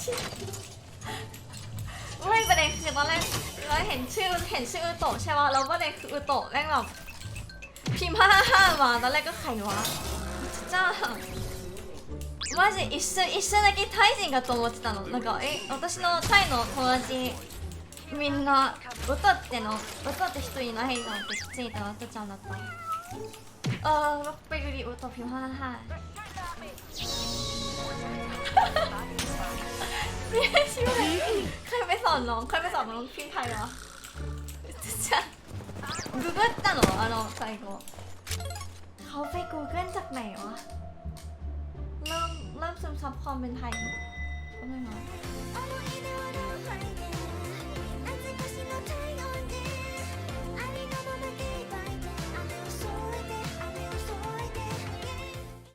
ชิไม่ประเด็นคือตอนแรกเราเห็นชื่อเห็นชื่ออุโตะใช่ป่ะแล้วประเด็นคืออุโตะแม่งแบบพิมพ์ห้าห้ามาตอนแรกก็ใครวะจ้าマジ一瞬一瞬だけタイ人かと思ってたのなんかえ私のタイの友達みんな歌っての歌って人いないのってついたら歌ちゃんだったเออไปดูดิอุโตะพิ อนน้องเคยไปสอนน้องพี่ไทยเหรอใช่กูเกิลน่ะเหรออะน้องใส่กูเขาไป Google จากไหนวะ เริ่มเริ่มซึมซับความเป็นไทยก็ไม่น้อย